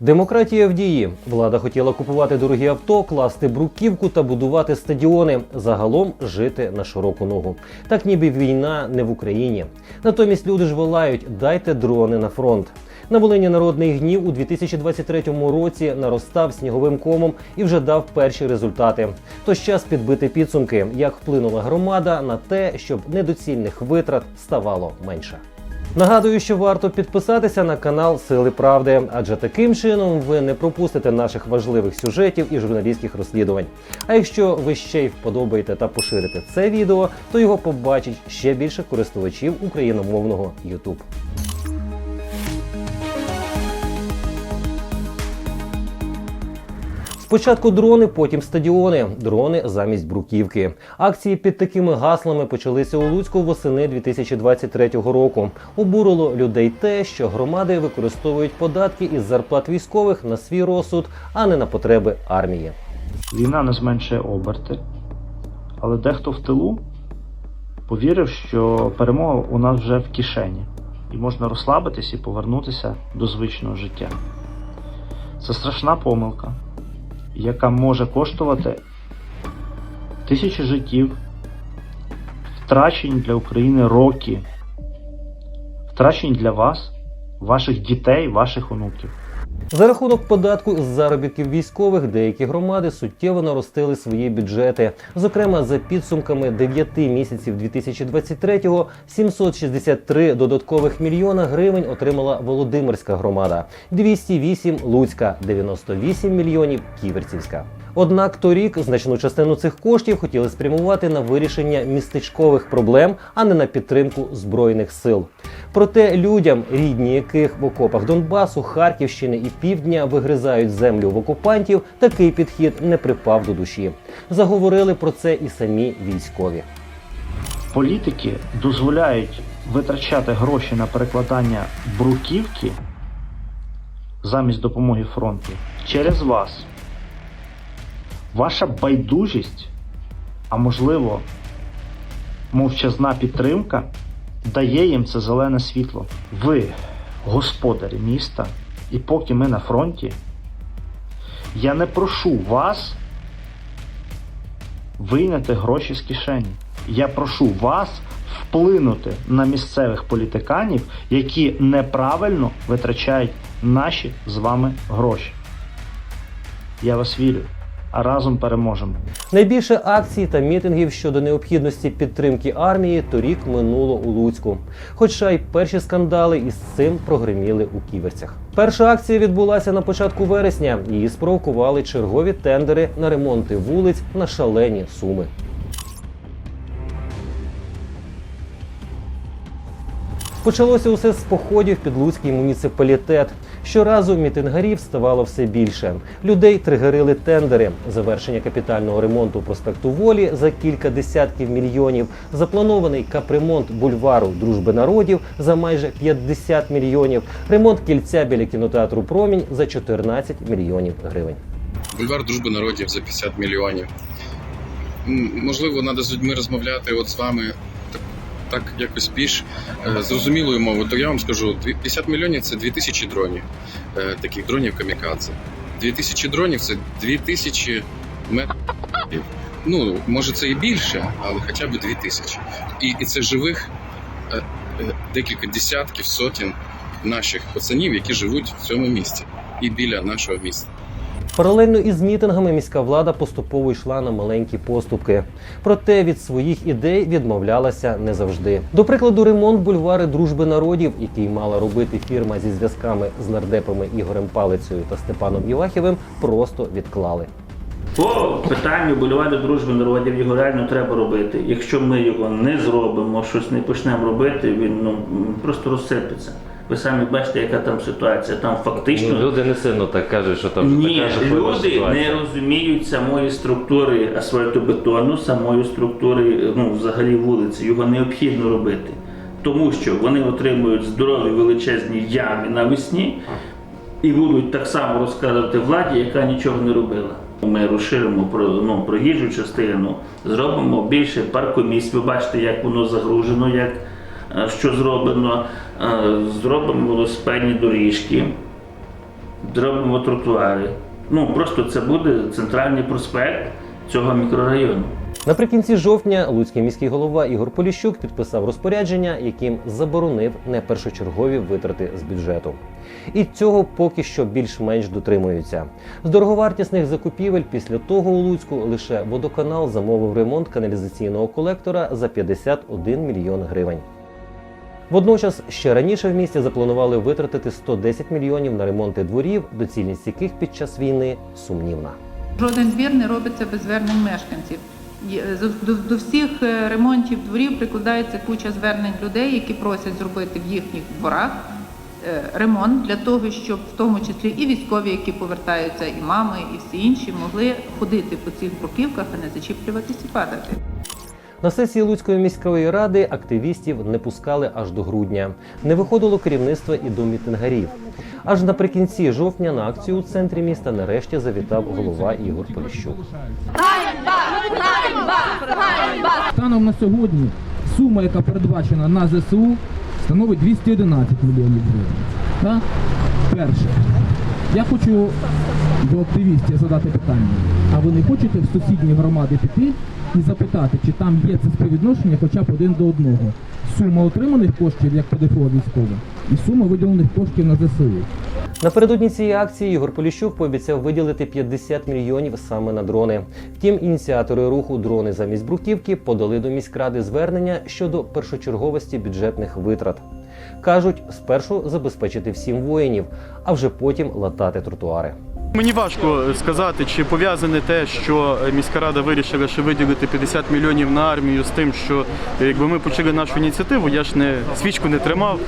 Демократія в дії. Влада хотіла купувати дорогі авто, класти бруківку та будувати стадіони. Загалом жити на широку ногу. Так ніби війна не в Україні. Натомість люди ж волають: дайте дрони на фронт. На Волині народний гнів у 2023 році наростав сніговим комом і вже дав перші результати. Тож час підбити підсумки, як вплинула громада на те, щоб недоцільних витрат ставало менше. Нагадую, що варто підписатися на канал Сили Правди, адже таким чином ви не пропустите наших важливих сюжетів і журналістських розслідувань. А якщо ви ще й вподобаєте та поширите це відео, то його побачить ще більше користувачів україномовного YouTube. Спочатку дрони, потім стадіони, дрони замість бруківки. Акції під такими гаслами почалися у Луцьку восени 2023 року. Обурило людей те, що громади використовують податки із зарплат військових на свій розсуд, а не на потреби армії. Війна не зменшує оберти, але дехто в тилу повірив, що перемога у нас вже в кишені, і можна розслабитись і повернутися до звичного життя. Це страшна помилка, яка може коштувати тисячі життів, втрачені для України роки, втрачені для вас, ваших дітей, ваших онуків. За рахунок податку з заробітків військових деякі громади суттєво наростили свої бюджети. Зокрема, за підсумками 9 місяців 2023-го 763 додаткових мільйона гривень отримала Володимирська громада, 208 – Луцька, 98 мільйонів Ківерцівська. Однак торік значну частину цих коштів хотіли спрямувати на вирішення містечкових проблем, а не на підтримку збройних сил. Проте людям, рідні яких в окопах Донбасу, Харківщини і Півдня вигризають землю в окупантів, такий підхід не припав до душі. Заговорили про це і самі військові. Політики дозволяють витрачати гроші на перекладання бруківки замість допомоги фронту через вас. Ваша байдужість, а можливо, мовчазна підтримка дає їм це зелене світло. Ви господарі міста, і поки ми на фронті, я не прошу вас вийняти гроші з кишені. Я прошу вас вплинути на місцевих політиканів, які неправильно витрачають наші з вами гроші. Я вас вірю, а разом переможемо. Найбільше акцій та мітингів щодо необхідності підтримки армії торік минуло у Луцьку. Хоча й перші скандали із цим прогреміли у ківерцях. Перша акція відбулася на початку вересня. Її спровокували чергові тендери на ремонти вулиць на шалені суми. Почалося усе з походів під Луцький муніципалітет. Щоразу мітингарів ставало все більше. Людей тригерили тендери, завершення капітального ремонту проспекту Волі за кілька десятків мільйонів, запланований капремонт бульвару Дружби народів за майже 50 мільйонів, ремонт кільця біля кінотеатру Промінь за 14 мільйонів гривень. Бульвар дружби народів за 50 мільйонів. Можливо, треба з людьми розмовляти от з вами так, якось більш е, зрозумілою мовою. То я вам скажу, дві- 50 мільйонів це 2000 дронів, е, таких дронів камікадзе. 2000 дронів це 2000 метрів. Ну, може це і більше, але хоча б 2000. І, і це живих е, декілька десятків, сотень наших пацанів, які живуть в цьому місті і біля нашого міста. Паралельно із мітингами міська влада поступово йшла на маленькі поступки. Проте від своїх ідей відмовлялася не завжди. До прикладу, ремонт бульвари дружби народів, який мала робити фірма зі зв'язками з нардепами Ігорем Палицею та Степаном Івахівим, просто відклали. По питанню бульвару дружби народів його реально треба робити. Якщо ми його не зробимо, щось не почнемо робити, він ну просто розсипеться. Ви самі бачите, яка там ситуація. Там фактично Ну, люди не сильно так кажуть, що там ні, така жахлива люди ситуація. не розуміють самої структури асфальтобетону, самої структури ну, взагалі вулиці. Його необхідно робити. Тому що вони отримують здорові величезні ями навесні і будуть так само розказувати владі, яка нічого не робила. Ми розширимо про ну, проїжджу частину, зробимо більше паркомісць. Ви бачите, як воно загружено, як що зроблено. Е, Зробимо велосипедні доріжки. зробимо тротуари. Ну просто це буде центральний проспект цього мікрорайону. Наприкінці жовтня луцький міський голова Ігор Поліщук підписав розпорядження, яким заборонив непершочергові витрати з бюджету. І цього поки що більш-менш дотримуються. З дороговартісних закупівель після того у Луцьку лише водоканал замовив ремонт каналізаційного колектора за 51 мільйон гривень. Водночас ще раніше в місті запланували витратити 110 мільйонів на ремонти дворів, доцільність яких під час війни сумнівна. Жоден двір не робиться без звернень мешканців. До, до всіх е, ремонтів дворів прикладається куча звернень людей, які просять зробити в їхніх дворах е, ремонт для того, щоб в тому числі і військові, які повертаються, і мами, і всі інші могли ходити по цих бруківках, а не зачіплюватись і падати. На сесії Луцької міської ради активістів не пускали аж до грудня. Не виходило керівництво і до мітингарів. Аж наприкінці жовтня на акцію у центрі міста нарешті завітав голова Ігор Поліщук. Станом на сьогодні сума, яка передбачена на ЗСУ, становить 211 мільйонів гривень. Так? Перше. Я хочу до активістів задати питання. А ви не хочете в сусідні громади піти і запитати, чи там є це співвідношення хоча б один до одного? Сума отриманих коштів як ПДФО військове і сума виділених коштів на ЗСУ. Напередодні цієї акції Ігор Поліщук пообіцяв виділити 50 мільйонів саме на дрони. Втім, ініціатори руху дрони замість бруківки подали до міськради звернення щодо першочерговості бюджетних витрат. Кажуть, спершу забезпечити всім воїнів, а вже потім латати тротуари. Мені важко сказати, чи пов'язане те, що міська рада вирішила ще виділити 50 мільйонів на армію з тим, що якби ми почали нашу ініціативу, я ж не свічку не тримав.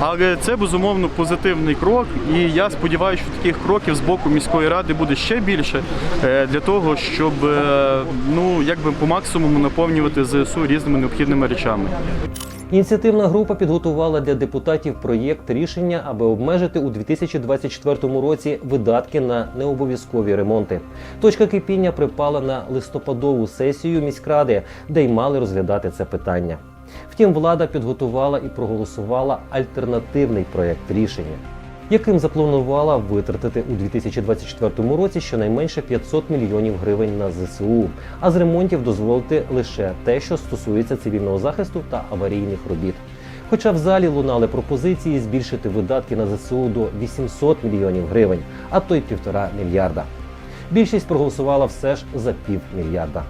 Але це безумовно позитивний крок, і я сподіваюся, що таких кроків з боку міської ради буде ще більше е, для того, щоб е, ну якби по максимуму наповнювати ЗСУ різними необхідними речами. Ініціативна група підготувала для депутатів проєкт рішення, аби обмежити у 2024 році видатки на необов'язкові ремонти. Точка кипіння припала на листопадову сесію міськради, де й мали розглядати це питання. Втім, влада підготувала і проголосувала альтернативний проєкт рішення, яким запланувала витратити у 2024 році щонайменше 500 мільйонів гривень на ЗСУ, а з ремонтів дозволити лише те, що стосується цивільного захисту та аварійних робіт. Хоча в залі лунали пропозиції збільшити видатки на ЗСУ до 800 мільйонів гривень, а то й півтора мільярда. Більшість проголосувала все ж за півмільярда.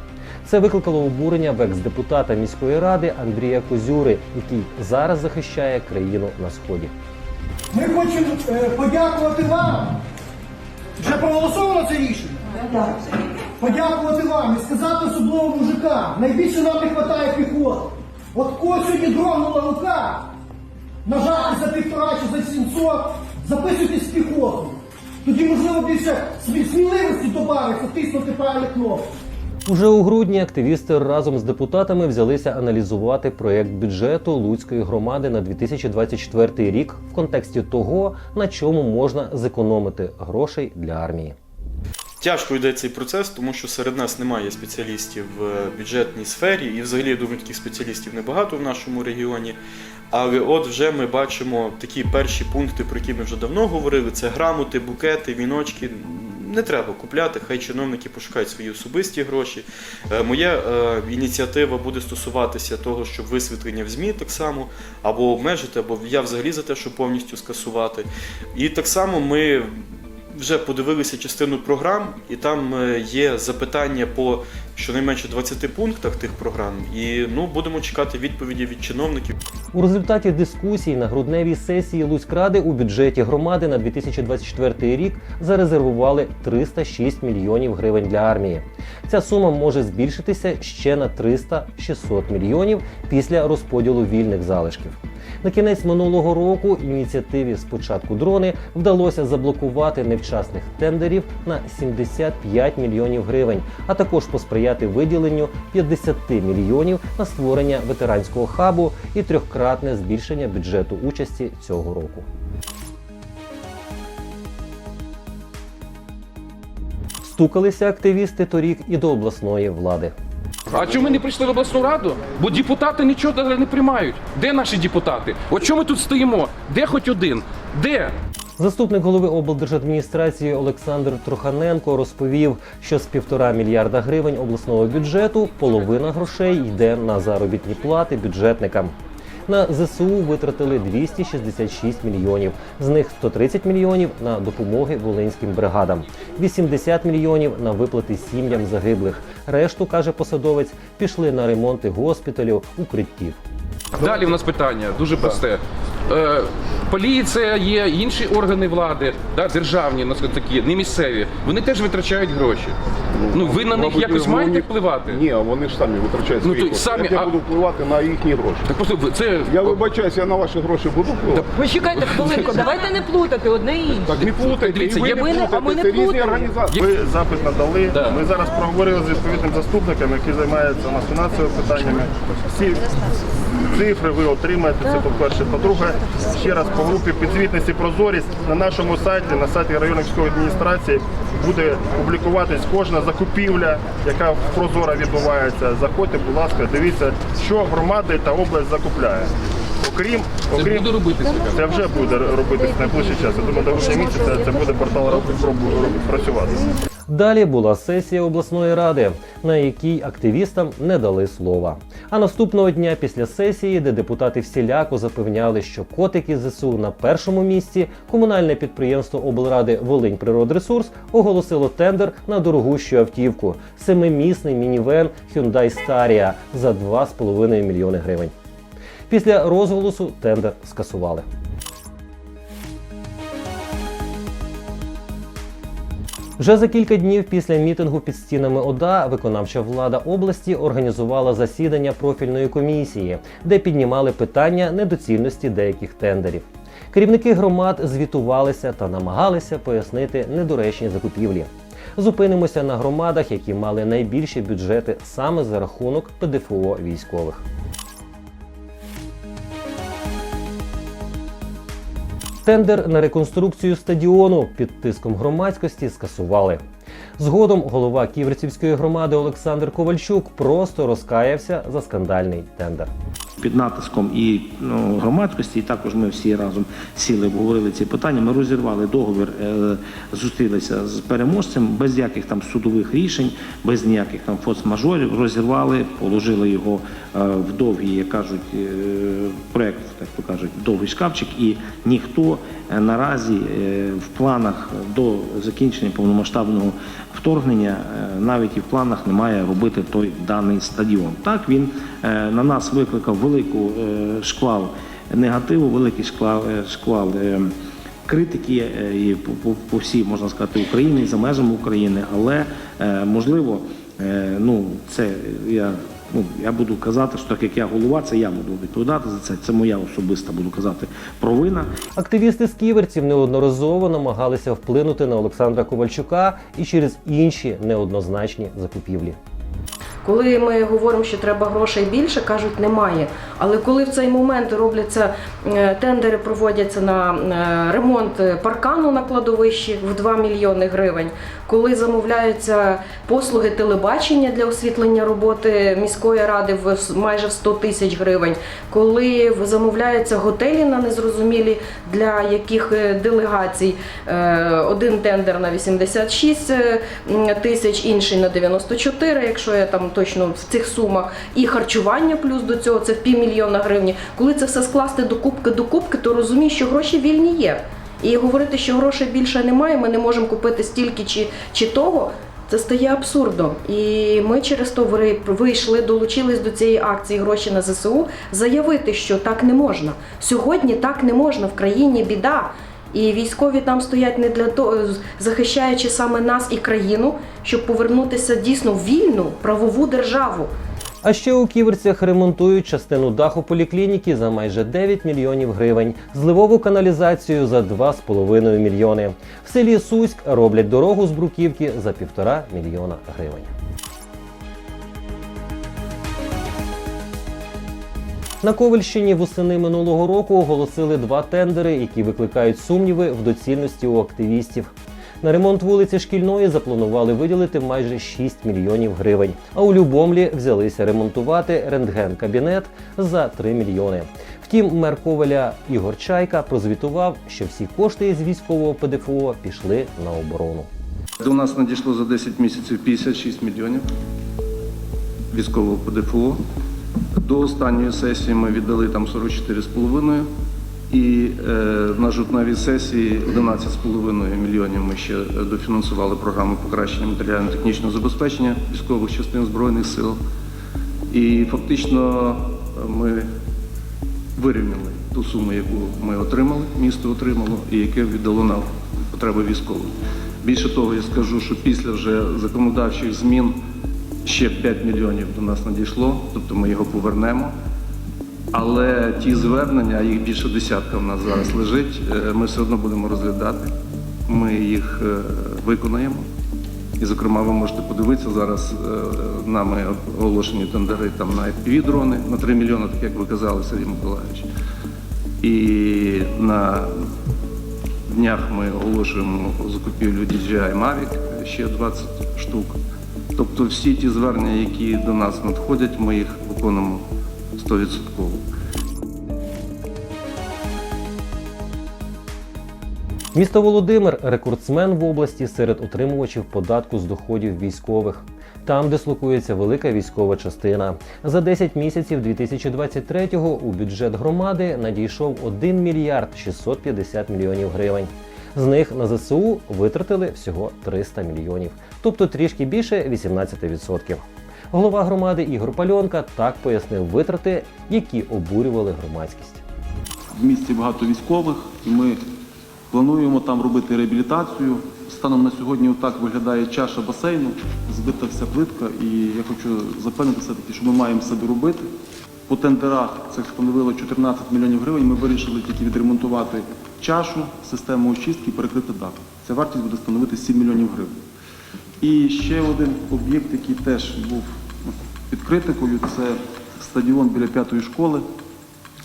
Це викликало обурення в екс-депутата міської ради Андрія Козюри, який зараз захищає країну на сході. Ми хочемо е, подякувати вам. Вже проголосовано це рішення? Подякувати вам і сказати особливо мужикам. Найбільше нам не вистачає піхоти. От ось сьогодні дрогнула рука. Нажати за півтора чи за 700, записуйтесь в піхоту. Тоді, можливо, більше смі- сміливості добавиться, тиснути правильні кнопки. Уже у грудні активісти разом з депутатами взялися аналізувати проєкт бюджету Луцької громади на 2024 рік в контексті того, на чому можна зекономити грошей для армії. Тяжко йде цей процес, тому що серед нас немає спеціалістів в бюджетній сфері, і взагалі я думаю, таких спеціалістів небагато в нашому регіоні. Але от вже ми бачимо такі перші пункти, про які ми вже давно говорили: це грамоти, букети, віночки. Не треба купляти, хай чиновники пошукають свої особисті гроші. Е, Моя е, ініціатива буде стосуватися того, щоб висвітлення в ЗМІ так само або обмежити, або я взагалі за те, щоб повністю скасувати. І так само ми вже подивилися частину програм, і там е, є запитання по щонайменше 20 пунктах тих програм. І ну будемо чекати відповіді від чиновників. У результаті дискусій на грудневій сесії Луцькради у бюджеті громади на 2024 рік зарезервували 306 мільйонів гривень для армії. Ця сума може збільшитися ще на 300-600 мільйонів після розподілу вільних залишків. На кінець минулого року ініціативі спочатку дрони вдалося заблокувати невчасних тендерів на 75 мільйонів гривень, а також посприяти виділенню 50 мільйонів на створення ветеранського хабу і трьохкратне збільшення бюджету участі цього року. Стукалися активісти торік і до обласної влади. А чому не прийшли в обласну раду? Бо депутати нічого не приймають. Де наші депутати? От чому ми тут стоїмо? Де хоч один? Де? Заступник голови облдержадміністрації Олександр Троханенко розповів, що з півтора мільярда гривень обласного бюджету половина грошей йде на заробітні плати бюджетникам. На ЗСУ витратили 266 мільйонів. З них 130 мільйонів на допомоги волинським бригадам, 80 мільйонів на виплати сім'ям загиблих. Решту каже посадовець, пішли на ремонти госпіталів, укриттів. Далі в нас питання дуже просте. Е, поліція є, інші органи влади, да, державні, такі, не місцеві. Вони теж витрачають гроші. Ну ви на них Мабуть, якось вони- маєте впливати? Ні, вони ж самі витрачають Ну, свої то й кошти. самі, Як я а- буду впливати на їхні гроші. Так просто ви- це Я вибачаюсь, я на ваші гроші буду впливати. Ви чекайте хвилинку, давайте не плутати одне і інше. Так не плутайте, Дивіться, і ви не Ми не- а плутайте, ми не це різні плутаємо. організації. Ви запит надали. Да. Ми зараз проговорили з відповідним заступником, який займається у нас фінансовими питаннями. Всі цифри ви отримаєте. Це по-перше. По-друге, ще раз по групі підзвітності прозорість на нашому сайті, на сайті районної військової адміністрації буде публікуватись кожна закупівля, яка в прозоро відбувається. Заходьте, будь ласка, дивіться, що громади та область закупляє. Окрім, це буде робитися. це вже буде робитись найближчий час. Я думаю, до грудня місяця це буде портал «Роб- працювати. Далі була сесія обласної ради, на якій активістам не дали слова. А наступного дня після сесії, де депутати всіляко запевняли, що котики ЗСУ на першому місці, комунальне підприємство облради Волинь Природресурс оголосило тендер на дорогущу автівку семимісний мінівен Hyundai Staria за 2,5 мільйони гривень. Після розголосу тендер скасували. Вже за кілька днів після мітингу під стінами ОДА виконавча влада області організувала засідання профільної комісії, де піднімали питання недоцільності деяких тендерів. Керівники громад звітувалися та намагалися пояснити недоречні закупівлі. Зупинимося на громадах, які мали найбільші бюджети саме за рахунок ПДФО військових. Тендер на реконструкцію стадіону під тиском громадськості скасували. Згодом голова Ківерцівської громади Олександр Ковальчук просто розкаявся за скандальний тендер. Під натиском і ну, громадськості, і також ми всі разом сіли, обговорили ці питання. Ми розірвали договір, е, зустрілися з переможцем без яких там судових рішень, без ніяких там форс-мажорів. Розірвали, положили його е, в довгий, як кажуть, е, проект, так то кажуть, довгий шкафчик, і ніхто е, наразі е, в планах до закінчення повномасштабного вторгнення е, навіть і в планах немає робити той даний стадіон. Так він е, на нас викликав велику е, шквал негативу, великий шквал, е, шквал е, критики і по, всій, можна сказати, Україні, за межами України, але можливо, ну це я. Ну, я буду казати, що так як я голова, це я буду відповідати за це. Це моя особиста буду казати провина. Активісти з ківерців неодноразово намагалися вплинути на Олександра Ковальчука і через інші неоднозначні закупівлі. Коли ми говоримо, що треба грошей більше, кажуть, немає. Але коли в цей момент робляться е, тендери, проводяться на е, ремонт паркану на кладовищі в 2 мільйони гривень, коли замовляються послуги телебачення для освітлення роботи міської ради в майже в 100 тисяч гривень, коли замовляються готелі на незрозумілі для яких е, делегацій, один тендер на 86 е, тисяч, інший на 94, якщо я там точно в цих сумах, і харчування плюс до цього це в півмільйона гривні. Коли це все скласти до кубки до кубки, то розумієш, що гроші вільні є. І говорити, що грошей більше немає, ми не можемо купити стільки чи, чи того. Це стає абсурдом. І ми через то вийшли, долучились до цієї акції гроші на ЗСУ, заявити, що так не можна. Сьогодні так не можна, в країні біда. І військові там стоять не для того, захищаючи саме нас і країну, щоб повернутися дійсно в вільну правову державу. А ще у ківерцях ремонтують частину даху поліклініки за майже 9 мільйонів гривень, зливову каналізацію за 2,5 мільйони. В селі Суськ роблять дорогу з бруківки за півтора мільйона гривень. На Ковальщині восени минулого року оголосили два тендери, які викликають сумніви в доцільності у активістів. На ремонт вулиці Шкільної запланували виділити майже 6 мільйонів гривень. А у Любомлі взялися ремонтувати рентген-кабінет за 3 мільйони. Втім, мер Ковеля Ігор Чайка прозвітував, що всі кошти із військового ПДФО пішли на оборону. До нас надійшло за 10 місяців 56 мільйонів військового ПДФО. До останньої сесії ми віддали там 44,5 і е, на жовтневій сесії 11,5 мільйонів ми ще дофінансували програму покращення матеріально-технічного забезпечення військових частин Збройних сил. І фактично е, ми вирівняли ту суму, яку ми отримали, місто отримало, і яке віддало на потреби військових. Більше того, я скажу, що після вже законодавчих змін ще 5 мільйонів до нас надійшло, тобто ми його повернемо. Але ті звернення, їх більше десятка в нас зараз лежить, е, ми все одно будемо розглядати. Ми їх е, виконаємо. І, зокрема, ви можете подивитися зараз е, нами оголошені тендери там на fpv дрони на 3 мільйони, так як ви казали, Сергій Миколаївич. І на днях ми оголошуємо закупівлю DJI Mavic ще 20 штук. Тобто всі ті звернення, які до нас надходять, ми їх виконуємо 100%. Місто Володимир рекордсмен в області серед отримувачів податку з доходів військових. Там дислокується велика військова частина. За 10 місяців 2023-го у бюджет громади надійшов 1 мільярд 650 мільйонів гривень. З них на ЗСУ витратили всього 300 мільйонів, тобто трішки більше 18%. Голова громади Ігор Пальонка так пояснив витрати, які обурювали громадськість. В місті багато військових, і ми плануємо там робити реабілітацію. Станом на сьогодні отак виглядає чаша басейну, збита вся плитка, і я хочу запевнити все-таки, що ми маємо все доробити. По тендерах це становило 14 мільйонів гривень. Ми вирішили тільки відремонтувати чашу, систему очистки і перекрити дах. Ця вартість буде становити 7 мільйонів гривень. І ще один об'єкт, який теж був під критикою, це стадіон біля п'ятої школи.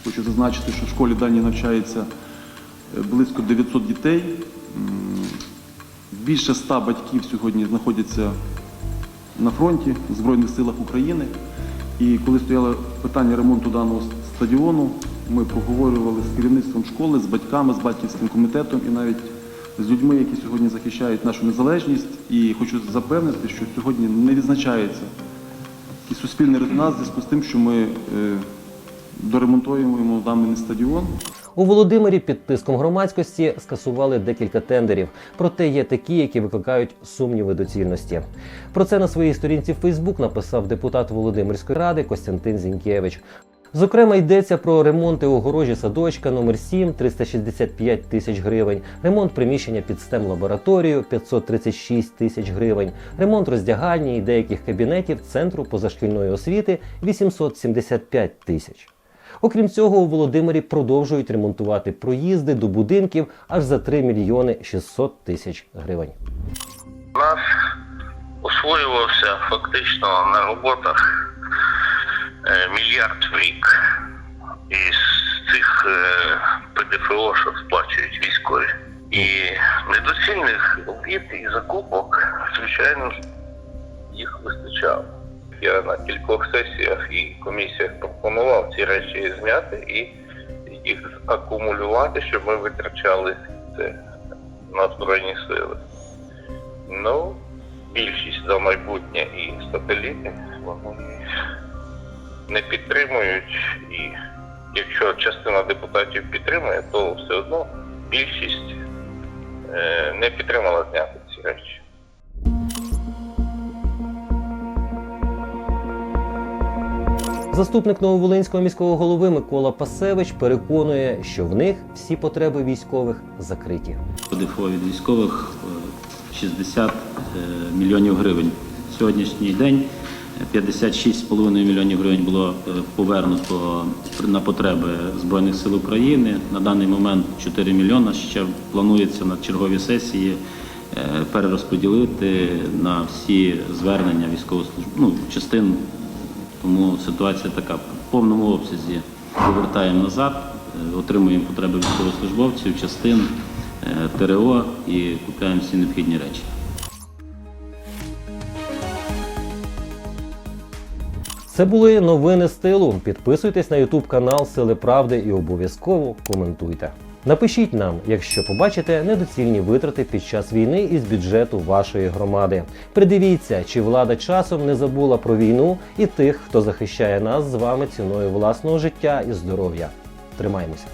Хочу зазначити, що в школі дані навчається е, близько 900 дітей. Більше 100 батьків сьогодні знаходяться на фронті в Збройних силах України. І коли стояло питання ремонту даного стадіону, ми проговорювали з керівництвом школи, з батьками, з батьківським комітетом і навіть з людьми, які сьогодні захищають нашу незалежність. І хочу запевнити, що сьогодні не відзначається і суспільний резонанс в зв'язку з тим, що ми е, доремонтуємо даний стадіон. У Володимирі під тиском громадськості скасували декілька тендерів, проте є такі, які викликають сумніви доцільності. Про це на своїй сторінці в Фейсбук написав депутат Володимирської ради Костянтин Зінкевич. Зокрема, йдеться про ремонти огорожі садочка номер 7 365 тисяч гривень, ремонт приміщення під stem лабораторію 536 тисяч гривень, ремонт роздягальні і деяких кабінетів центру позашкільної освіти 875 тисяч. Окрім цього, у Володимирі продовжують ремонтувати проїзди до будинків аж за 3 мільйони 600 тисяч гривень. У нас освоювався фактично на роботах е, мільярд в рік із цих е, ПДФО, що сплачують військові. І недоцільних об'єктів і закупок, звичайно, їх вистачало. Я на кількох сесіях і комісіях пропонував ці речі зняти і їх акумулювати, щоб ми витрачали це на Збройні сили. Ну, більшість за майбутнє і сателіти вони не підтримують. І якщо частина депутатів підтримує, то все одно більшість е, не підтримала зняти ці речі. Заступник Нововолинського міського голови Микола Пасевич переконує, що в них всі потреби військових закриті. ПДФО від військових е, 60 е, мільйонів гривень. Сьогоднішній день е, 56,5 мільйонів гривень було е, повернуто на потреби Збройних сил України. На даний момент 4 мільйона ще планується на черговій сесії е, перерозподілити на всі звернення військовослужб... ну, частин. Тому ситуація така в повному обсязі повертаємо назад, е, отримуємо потреби військовослужбовців, частин, е, ТРО і купуємо всі необхідні речі. Це були новини з тилу. Підписуйтесь на YouTube канал Сили Правди і обов'язково коментуйте. Напишіть нам, якщо побачите недоцільні витрати під час війни із бюджету вашої громади. Придивіться, чи влада часом не забула про війну і тих, хто захищає нас з вами ціною власного життя і здоров'я. Тримаймося.